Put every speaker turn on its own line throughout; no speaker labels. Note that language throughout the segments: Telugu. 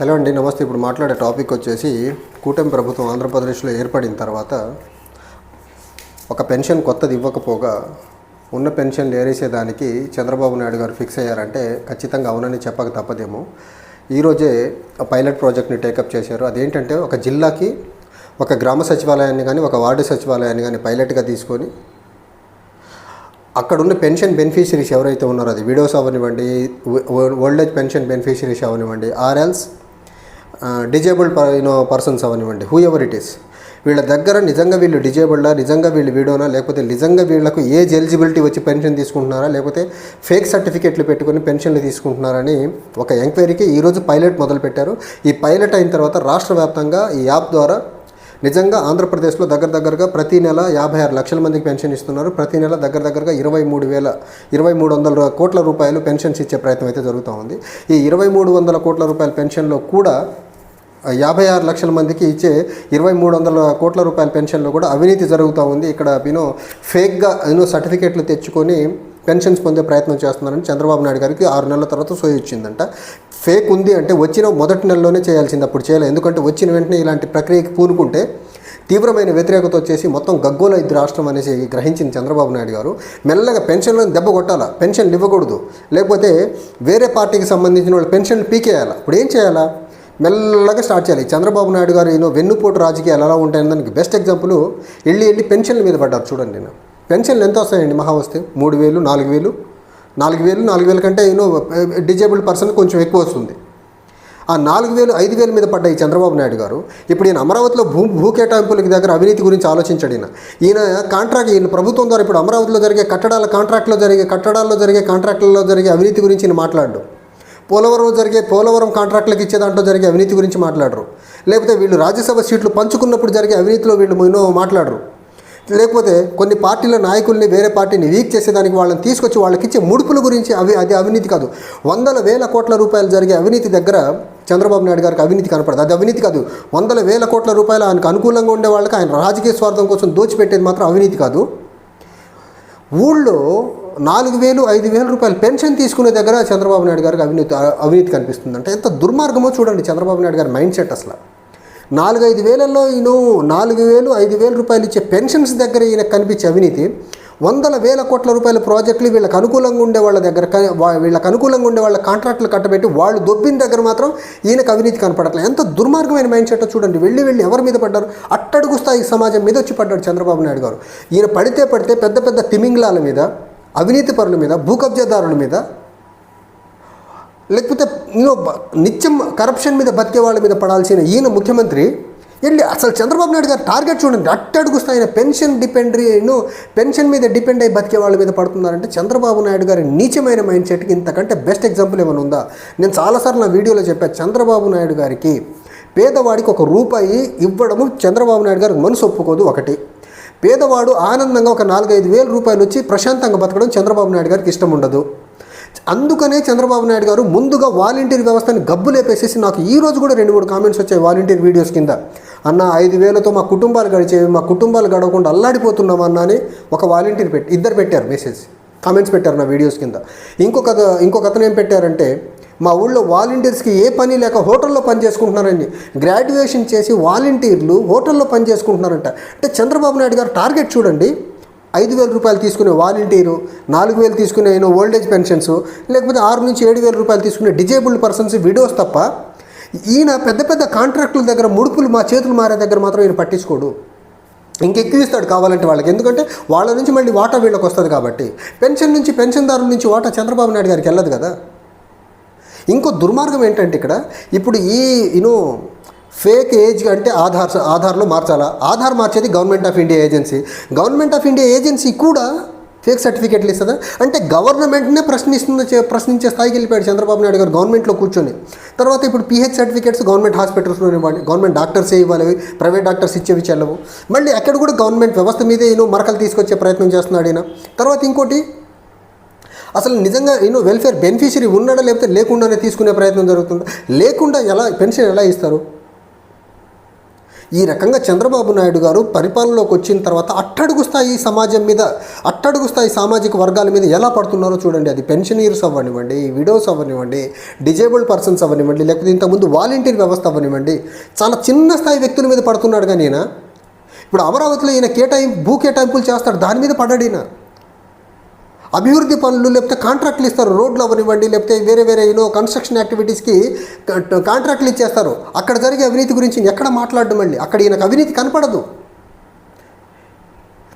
హలో అండి నమస్తే. ఇప్పుడు మాట్లాడే టాపిక్ వచ్చేసి కూటమి ప్రభుత్వం ఆంధ్రప్రదేశ్లో ఏర్పడిన తర్వాత ఒక పెన్షన్ కొత్తది ఇవ్వకపోగా ఉన్న పెన్షన్లు ఏరేసేదానికి చంద్రబాబు నాయుడు గారు ఫిక్స్ అయ్యారంటే ఖచ్చితంగా అవునని చెప్పక తప్పదేమో. ఈరోజే ఆ పైలట్ ప్రాజెక్ట్ని టేకప్ చేశారు. అదేంటంటే ఒక జిల్లాకి ఒక గ్రామ సచివాలయాన్ని కానీ ఒక వార్డు సచివాలయాన్ని కానీ పైలట్గా తీసుకొని అక్కడున్న పెన్షన్ బెనిఫిషరీస్ ఎవరైతే ఉన్నారో అది విడోస్ అవనివ్వండి ఓల్డ్ ఏజ్ పెన్షన్ బెనిఫిషరీస్ అవనివ్వండి ఆర్ఎల్స్ డిజేబుల్డ్ యూనో పర్సన్స్ అవనివ్వండి. హూ ఎవర్ ఇట్ ఈస్ వీళ్ళ దగ్గర నిజంగా వీళ్ళు డిజేబుల్డా నిజంగా వీళ్ళు వీడోనా లేకపోతే నిజంగా వీళ్ళకు ఏజ్ ఎలిజిబిలిటీ వచ్చి పెన్షన్ తీసుకుంటున్నారా లేకపోతే ఫేక్ సర్టిఫికేట్లు పెట్టుకుని పెన్షన్లు తీసుకుంటున్నారని ఒక ఎంక్వైరీకి ఈరోజు పైలట్ మొదలుపెట్టారు. ఈ పైలట్ అయిన తర్వాత రాష్ట్ర వ్యాప్తంగా ఈ యాప్ ద్వారా నిజంగా ఆంధ్రప్రదేశ్లో దగ్గర దగ్గరగా ప్రతి నెల యాభై ఆరు లక్షల మందికి పెన్షన్ ఇస్తున్నారు. ప్రతి నెల దగ్గర దగ్గరగా ఇరవై మూడు వేల ఇరవై మూడు వందల కోట్ల రూపాయలు పెన్షన్స్ ఇచ్చే ప్రయత్నం అయితే జరుగుతూ ఉంది. ఈ ఇరవై మూడు వందల కోట్ల రూపాయల పెన్షన్లో కూడా యాభై ఆరు లక్షల మందికి ఇచ్చే ఇరవై మూడు వందల కోట్ల రూపాయల పెన్షన్లో కూడా అవినీతి జరుగుతూ ఉంది. ఇక్కడ యూనో ఫేక్గా యూనో సర్టిఫికేట్లు తెచ్చుకొని పెన్షన్స్ పొందే ప్రయత్నం చేస్తున్నారని చంద్రబాబు నాయుడు గారికి ఆరు నెలల తర్వాత సోయి వచ్చిందంట ఫేక్ ఉంది అంటే వచ్చిన మొదటి నెలలోనే చేయాల్సింది అప్పుడు చేయలేదు ఎందుకంటే వచ్చిన వెంటనే ఇలాంటి ప్రక్రియకి పూనుకుంటే తీవ్రమైన వ్యతిరేకత వచ్చేసి మొత్తం గగ్గోల ఇది రాష్ట్రం అనేసి గ్రహించింది చంద్రబాబు నాయుడు గారు. మెల్లగా పెన్షన్లను దెబ్బ కొట్టాలా? పెన్షన్లు ఇవ్వకూడదు. లేకపోతే వేరే పార్టీకి సంబంధించిన వాళ్ళు పెన్షన్లు పీకేయాలా? ఇప్పుడు ఏం చేయాలా? మెల్లగా స్టార్ట్ చేయాలి. చంద్రబాబు నాయుడు గారు ఈయన వెన్నుపోటు రాజకీయాలు ఎలా ఉంటాయని దానికి బెస్ట్ ఎగ్జాంపుల్ వెళ్ళి వెళ్ళి పెన్షన్ల మీద పడ్డారు చూడండి నేను. పెన్షన్లు ఎంత వస్తాయండి మహా వస్తే? మూడు వేలు నాలుగు వేలు? నాలుగు వేలు నాలుగు వేల కంటే యూనో డిజేబుల్డ్ పర్సన్ కొంచెం ఎక్కువ వస్తుంది. ఆ నాలుగు వేలు ఐదు వేల మీద పడ్డ ఈ చంద్రబాబు నాయుడు గారు. ఇప్పుడు ఈయన అమరావతిలో భూ భూ కేటాయింపులకి దగ్గర అవినీతి గురించి ఆలోచించాడు ఈయన. ఈయన కాంట్రాక్ట్ ఈయన ప్రభుత్వం ద్వారా ఇప్పుడు అమరావతిలో జరిగే కట్టడాల కాంట్రాక్ట్లో జరిగే కట్టడాల్లో జరిగే కాంట్రాక్టులలో జరిగే అవినీతి గురించి ఈయన మాట్లాడు. పోలవరం జరిగే పోలవరం కాంట్రాక్టులకు ఇచ్చే దాంట్లో జరిగే అవినీతి గురించి మాట్లాడరు. లేకపోతే వీళ్ళు రాజ్యసభ సీట్లు పంచుకున్నప్పుడు జరిగే అవినీతిలో వీళ్ళు ఎన్నో మాట్లాడరు. లేకపోతే కొన్ని పార్టీల నాయకుల్ని వేరే పార్టీని వీక్ చేసేదానికి వాళ్ళని తీసుకొచ్చి వాళ్ళకి ఇచ్చే ముడుపుల గురించి అవి అది అవినీతి కాదు. వందల వేల కోట్ల రూపాయలు జరిగే అవినీతి దగ్గర చంద్రబాబు నాయుడు గారికి అవినీతి కనపడదు. అది అవినీతి కాదు. వందల వేల కోట్ల రూపాయలు ఆయనకు అనుకూలంగా ఉండే వాళ్ళకి ఆయన రాజకీయ స్వార్థం కోసం దోచిపెట్టేది మాత్రం అవినీతి కాదు. ఊళ్ళో నాలుగు వేలు ఐదు వేల రూపాయలు పెన్షన్ తీసుకునే దగ్గర చంద్రబాబు నాయుడు గారికి అవినీతి అవినీతి కనిపిస్తుంది. అంటే ఎంత దుర్మార్గమో చూడండి చంద్రబాబు నాయుడు గారి మైండ్ సెట్ అసలు. నాలుగు ఐదు వేలలో ఈయన నాలుగు వేలు ఐదు వేల రూపాయలు ఇచ్చే పెన్షన్స్ దగ్గర ఈయన కనిపించే అవినీతి వందల వేల కోట్ల రూపాయల ప్రాజెక్టులు వీళ్ళకి అనుకూలంగా ఉండే వాళ్ళ దగ్గర వీళ్ళకి అనుకూలంగా ఉండే వాళ్ళ కాంట్రాక్టులు కట్టబెట్టి వాళ్ళు దొబ్బిన దగ్గర మాత్రం ఈయనకు అవినీతి కనపడట్లేదు. ఎంత దుర్మార్గమైన మైండ్ సెట్ చూడండి. వెళ్ళి వెళ్ళి ఎవరి మీద పడ్డారు? అట్టడుగు స్థాయి సమాజం మీద వచ్చి పడ్డాడు చంద్రబాబు నాయుడు గారు. ఈయన పడితే పడితే పెద్ద పెద్ద తిమింగ్లాల మీద అవినీతి పరుల మీద భూ కబ్జాదారుల మీద లేకపోతే ఈయన నిత్యం కరప్షన్ మీద బతికే వాళ్ళ మీద పడాల్సిన ఈయన ముఖ్యమంత్రి వెళ్ళి అసలు చంద్రబాబు నాయుడు గారు టార్గెట్ చూడండి అట్టడుగు ఆయన పెన్షన్ డిపెండ్రీను పెన్షన్ మీద డిపెండ్ అయ్యి బతికే వాళ్ళ మీద పడుతున్నారంటే చంద్రబాబు నాయుడు గారి నీచమైన మైండ్ సెట్కి ఇంతకంటే బెస్ట్ ఎగ్జాంపుల్ ఏమైనా ఉందా? నేను చాలాసార్లు నా వీడియోలో చెప్పాను చంద్రబాబు నాయుడు గారికి పేదవాడికి ఒక రూపాయి ఇవ్వడము చంద్రబాబు నాయుడు గారికి మనసు ఒప్పుకోదు ఒకటి. పేదవాడు ఆనందంగా ఒక నాలుగైదు వేల రూపాయలు వచ్చి ప్రశాంతంగా బతకడం చంద్రబాబు నాయుడు గారికి ఇష్టం ఉండదు. అందుకనే చంద్రబాబు నాయుడు గారు ముందుగా వాలంటీర్ వ్యవస్థని గబ్బు లేపేసేసి నాకు ఈ రోజు కూడా రెండు మూడు కామెంట్స్ వచ్చాయి వాలంటీర్ వీడియోస్ కింద. అన్న ఐదు వేలతో మా కుటుంబాలు గడిచేవి మా కుటుంబాలు గడవకుండా అల్లాడిపోతున్నాం అన్న అని ఒక వాలంటీర్ పెట్టి ఇద్దరు పెట్టారు మెసేజ్. కామెంట్స్ పెట్టారు నా వీడియోస్ కింద. ఇంకొక ఇంకొక అతను ఏం పెట్టారంటే మా ఊళ్ళో వాలంటీర్స్కి ఏ పని లేక హోటల్లో పని చేసుకుంటున్నారండి గ్రాడ్యుయేషన్ చేసి వాలంటీర్లు హోటల్లో పని చేసుకుంటున్నారంట. అంటే చంద్రబాబు నాయుడు గారు టార్గెట్ చూడండి. ఐదు వేల రూపాయలు తీసుకునే వాలంటీరు నాలుగు వేలు తీసుకునే ఏమో ఓల్డ్ ఏజ్ పెన్షన్స్ లేకపోతే ఆరు నుంచి ఏడు వేల రూపాయలు తీసుకునే డిజేబుల్డ్ పర్సన్స్ విడోస్ తప్ప ఈయన పెద్ద పెద్ద కాంట్రాక్టుల దగ్గర ముడుపులు మా చేతులు మారే దగ్గర మాత్రం ఈయన పట్టించుకోడు. ఇంకెక్కువ ఇస్తాడు కావాలంటే వాళ్ళకి. ఎందుకంటే వాళ్ళ నుంచి మళ్ళీ వాటా వీళ్ళకి వస్తుంది కాబట్టి. పెన్షన్ నుంచి పెన్షన్దారుల నుంచి వాటా చంద్రబాబు నాయుడు గారికి వెళ్ళదు కదా. ఇంకో దుర్మార్గం ఏంటంటే ఇక్కడ ఇప్పుడు ఈ యూనో ఫేక్ ఏజ్ అంటే ఆధార్ ఆధార్లో మార్చాలా? ఆధార్ మార్చేది government of India agency government of India agency కూడా ఫేక్ సర్టిఫికెట్లు ఇస్తుందా? అంటే గవర్నమెంట్నే ప్రశ్నిస్తుంది ప్రశ్నించే స్థాయికి వెళ్ళిపోయాడు చంద్రబాబు నాయుడు గారు గవర్నమెంట్లో కూర్చొని. తర్వాత ఇప్పుడు పిహెచ్ సర్టిఫికేట్స్ గవర్నమెంట్ హాస్పిటల్స్లో ఇవ్వాలి. గవర్నమెంట్ డాక్టర్సే ఇవ్వాలి? ప్రైవేట్ డాక్టర్స్ ఇచ్చేవి చెల్లవు మళ్ళీ అక్కడ కూడా గవర్నమెంట్ వ్యవస్థ మీదే ఈయన మరకలు తీసుకొచ్చే ప్రయత్నం చేస్తున్నాడు ఈయన. తర్వాత ఇంకోటి అసలు నిజంగా నేను వెల్ఫేర్ బెనిఫిషరీ ఉన్నాడా లేకపోతే లేకుండానే తీసుకునే ప్రయత్నం జరుగుతుంది? లేకుండా ఎలా పెన్షన్ ఎలా ఇస్తారు? ఈ రకంగా చంద్రబాబు నాయుడు గారు పరిపాలనలోకి వచ్చిన తర్వాత అట్టడుగు స్థాయి సమాజం మీద అట్టడుగు స్థాయి సామాజిక వర్గాల మీద ఎలా పడుతున్నారో చూడండి. అది పెన్షనీర్స్ అవ్వనివ్వండి విడోస్ అవ్వనివ్వండి డిజేబుల్డ్ పర్సన్స్ అవ్వనివ్వండి లేకపోతే ఇంతకుముందు వాలంటీర్ వ్యవస్థ అవ్వనివ్వండి. చాలా చిన్న స్థాయి వ్యక్తుల మీద పడుతున్నాడు కానీ ఈయన. ఇప్పుడు అమరావతిలో ఈయన కేటాయింపు భూ కేటాయింపులు చేస్తాడు. దాని మీద పడ్డాడు ఈయన. అభివృద్ధి పనులు లేకపోతే కాంట్రాక్ట్లు ఇస్తారు రోడ్లు అవనివ్వండి లేకపోతే వేరే వేరే యూనో కన్స్ట్రక్షన్ యాక్టివిటీస్కి కాంట్రాక్ట్లు ఇచ్చేస్తారు. అక్కడ జరిగే అవినీతి గురించి ఎక్కడ మాట్లాడడం మళ్ళీ అక్కడ ఈయనకు అవినీతి కనపడదు.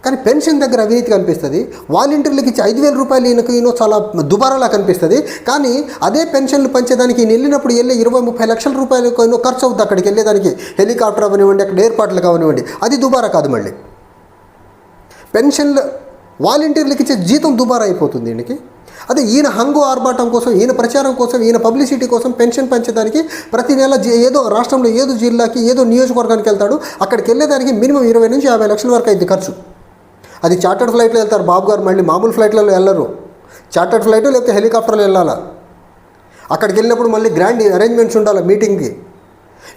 కానీ పెన్షన్ దగ్గర అవినీతి కనిపిస్తుంది. వాలంటీర్లకు ఇచ్చి ఐదు వేల రూపాయలు ఈయనకు ఈయన చాలా దుబారాలా కనిపిస్తుంది. కానీ అదే పెన్షన్లు పంచేదానికి ఈయన వెళ్ళినప్పుడు వెళ్ళే ఇరవై ముప్పై లక్షల రూపాయలు ఎన్నో ఖర్చు అవుతుంది అక్కడికి వెళ్ళేదానికి. హెలికాప్టర్ అవనివ్వండి అక్కడ ఏర్పాట్లు కావనివ్వండి అది దుబారా కాదు మళ్ళీ. పెన్షన్లు వాలంటీర్లకు ఇచ్చే జీతం దుబారా అయిపోతుంది ఈయనకి. అదే ఈయన హంగు ఆర్భాటం కోసం ఈయన ప్రచారం కోసం ఈయన పబ్లిసిటీ కోసం పెన్షన్ పెంచడానికి ప్రతి నెల ఏదో రాష్ట్రంలో ఏదో జిల్లాకి ఏదో నియోజకవర్గానికి వెళ్తాడు. అక్కడికి వెళ్ళేదానికి మినిమం ఇరవై నుంచి యాభై లక్షల వరకు అయింది ఖర్చు. అది చార్టర్డ్ ఫ్లైట్లో వెళ్తారు బాబు గారు మళ్ళీ మామూలు ఫ్లైట్లలో వెళ్ళరు. చార్టర్డ్ ఫ్లైట్ లేకపోతే హెలికాప్టర్లో వెళ్ళాలా? అక్కడికి వెళ్ళినప్పుడు మళ్ళీ గ్రాండ్ అరేంజ్మెంట్స్ ఉండాలి మీటింగ్కి?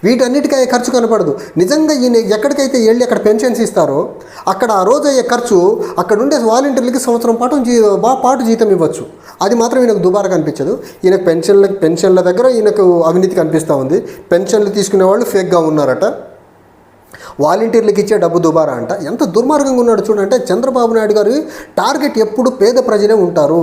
వీటన్నిటికీ అయ్యే ఖర్చు కనపడదు. నిజంగా ఈయన ఎక్కడికైతే వెళ్ళి అక్కడ పెన్షన్స్ ఇస్తారో అక్కడ ఆ రోజు అయ్యే ఖర్చు అక్కడ ఉండే వాలంటీర్లకి సంవత్సరం పాటు జీ బా పాటు జీతం ఇవ్వచ్చు. అది మాత్రం ఈయనకు దుబారా కనిపించదు. ఈయనకు పెన్షన్ల పెన్షన్ల దగ్గర ఈయనకు అవినీతి కనిపిస్తూ ఉంది. పెన్షన్లు తీసుకునే వాళ్ళు ఫేక్గా ఉన్నారట. వాలంటీర్లకు ఇచ్చే డబ్బు దుబారా అంట. ఎంత దుర్మార్గంగా ఉన్నాడు చూడంటే చంద్రబాబు నాయుడు గారు టార్గెట్ ఎప్పుడు పేద ప్రజలే ఉంటారు.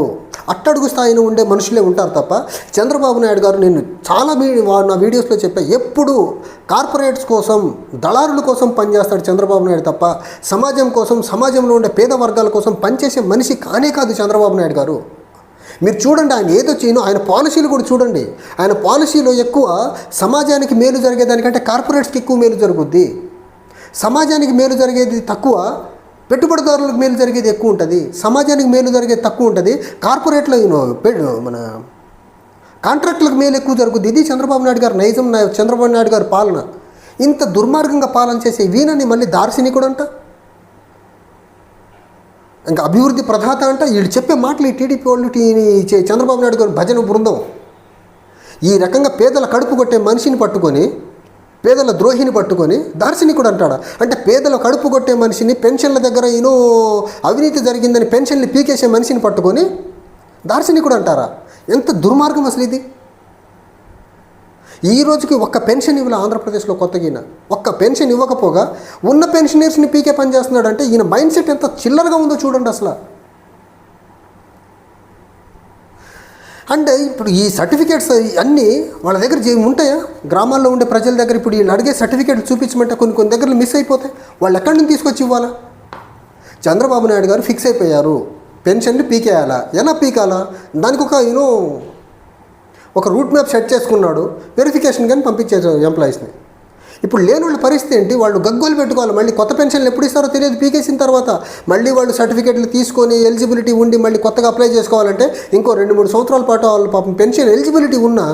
అట్టడుగు స్థాయిలో ఉండే మనుషులే ఉంటారు తప్ప చంద్రబాబు నాయుడు గారు నేను చాలా మీ నా వీడియోస్లో చెప్పా. ఎప్పుడు కార్పొరేట్స్ కోసం దళారుల కోసం పనిచేస్తాడు చంద్రబాబు నాయుడు తప్ప సమాజం కోసం సమాజంలో ఉండే పేద వర్గాల కోసం పనిచేసే మనిషి కానే కాదు చంద్రబాబు నాయుడు గారు. మీరు చూడండి ఆయన ఏదో చేయను ఆయన పాలసీలు కూడా చూడండి. ఆయన పాలసీలో ఎక్కువ సమాజానికి మేలు జరిగేదానికంటే కార్పొరేట్స్కి ఎక్కువ మేలు జరుగుద్ది. సమాజానికి మేలు జరిగేది తక్కువ పెట్టుబడిదారులకు మేలు జరిగేది ఎక్కువ ఉంటుంది. సమాజానికి మేలు జరిగేది తక్కువ ఉంటుంది. కార్పొరేట్లో మన కాంట్రాక్టులకు మేలు ఎక్కువ జరుగుద్ది. ఇది చంద్రబాబు నాయుడు గారు నైజం చంద్రబాబు నాయుడు గారి పాలన. ఇంత దుర్మార్గంగా పాలన చేసే వీణని మళ్ళీ దార్శనికుడు అంట ఇంకా అభివృద్ధి ప్రధాత అంట? వీళ్ళు చెప్పే మాటలు ఈ టీడీపీ వాళ్ళు టీ- చే- చంద్రబాబు నాయుడు గారి భజన బృందం. ఈ రకంగా పేదల కడుపు కొట్టే మనిషిని పట్టుకొని పేదల ద్రోహిని పట్టుకొని దార్శనికుడు అంటాడా? అంటే పేదల కడుపు కొట్టే మనిషిని పెన్షన్ల దగ్గర ఈనో అవినీతి జరిగిందని పెన్షన్లు పీకేసే మనిషిని పట్టుకొని దార్శనికుడు అంటారా? ఎంత దుర్మార్గం అసలు ఇది? ఈ రోజుకి ఒక్క పెన్షన్ ఇవ్వాలి ఆంధ్రప్రదేశ్లో కొత్తగా ఈయన. ఒక్క పెన్షన్ ఇవ్వకపోగా ఉన్న పెన్షనర్స్ని పీకే పని చేస్తున్నాడంటే ఈయన మైండ్ సెట్ ఎంత చిల్లరగా ఉందో చూడండి అసలు. అంటే ఇప్పుడు ఈ సర్టిఫికేట్స్ అన్నీ వాళ్ళ దగ్గర ఉంటాయా? గ్రామాల్లో ఉండే ప్రజల దగ్గర ఇప్పుడు వీళ్ళు అడిగే సర్టిఫికేట్లు చూపించమంటే కొన్ని కొన్ని దగ్గర మిస్ అయిపోతాయి. వాళ్ళు ఎక్కడి నుంచి తీసుకొచ్చి ఇవ్వాలా? చంద్రబాబు నాయుడు గారు ఫిక్స్ అయిపోయారు. పెన్షన్లు పీకేయాలా? ఎలా పీకాలా? దానికి ఒక యూనో ఒక రూట్ మ్యాప్ సెట్ చేసుకున్నాడు. వెరిఫికేషన్ కానీ పంపించారు ఎంప్లాయీస్ని. ఇప్పుడు లేని వాళ్ళ పరిస్థితి ఏంటి? వాళ్ళు గగ్గోలు పెట్టుకోవాలి. మళ్ళీ కొత్త పెన్షన్లు ఎప్పుడు ఇస్తారో తెలియదు. పీకేసిన తర్వాత మళ్ళీ వాళ్ళు సర్టిఫికేట్లు తీసుకొని ఎలిజిబిలిటీ ఉండి మళ్ళీ కొత్తగా అప్లై చేసుకోవాలంటే ఇంకో రెండు మూడు సంవత్సరాల పాటు వాళ్ళు పాపం పెన్షన్ ఎలిజిబిలిటీ ఉన్నా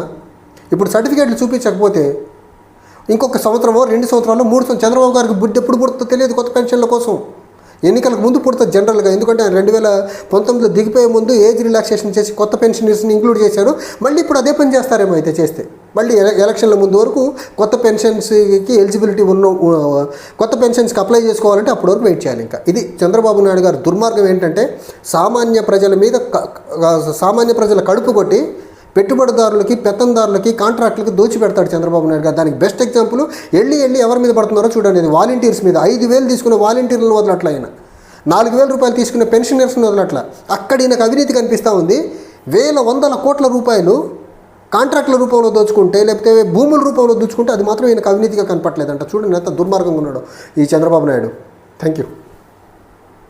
ఇప్పుడు సర్టిఫికేట్లు చూపించకపోతే ఇంకొక సంవత్సరమో రెండు సంవత్సరాలు మూడు సంవత్సరం చంద్రబాబు గారికి బుద్ధి ఎప్పుడు పుడుతుందో తెలియదు కొత్త పెన్షన్ల కోసం. ఎన్నికలకు ముందు పుడుతుంది జనరల్గా. ఎందుకంటే ఆయన రెండు వేల పంతొమ్మిదిలో దిగిపోయే ముందు ఏజ్ రిలాక్సేషన్ చేసి కొత్త పెన్షనర్స్ని ఇంక్లూడ్ చేశారు. మళ్ళీ ఇప్పుడు అదే పని చేస్తారేమో అయితే చేస్తే. మళ్ళీ ఎలక్షన్ల ముందు వరకు కొత్త పెన్షన్స్కి ఎలిజిబిలిటీ ఉన్న కొత్త పెన్షన్స్కి అప్లై చేసుకోవాలంటే అప్పటి వరకు వెయిట్ చేయాలి ఇంకా. ఇది చంద్రబాబు నాయుడు గారి దుర్మార్గం ఏంటంటే సామాన్య ప్రజల మీద సామాన్య ప్రజల కడుపు కొట్టి పెట్టుబడిదారులకి పెత్తందారులకి కాంట్రాక్టులకి దోచి పెడతాడు చంద్రబాబు నాయుడు గారు. దానికి బెస్ట్ ఎగ్జాంపుల్ వెళ్ళి వెళ్ళి ఎవరి మీద పడుతున్నారో చూడండి ఇది. వాలంటీర్స్ మీద ఐదు వేలు తీసుకునే వాలంటీర్లను వదలట్ల నాలుగు వేల రూపాయలు తీసుకునే పెన్షనర్స్ని వదలట్ల. అక్కడ ఈయనకు అవినీతి కనిపిస్తూ ఉంది. వేల వందల కోట్ల రూపాయలు కాంట్రాక్ట్ల రూపంలో దోచుకుంటే లేకపోతే భూముల రూపంలో దోచుకుంటే అది మాత్రం ఈయనకు అవినీతిగా కనపట్లేదంట చూడండి ఎంత దుర్మార్గంగా ఉన్నాడు ఈ చంద్రబాబు నాయుడు. Thank you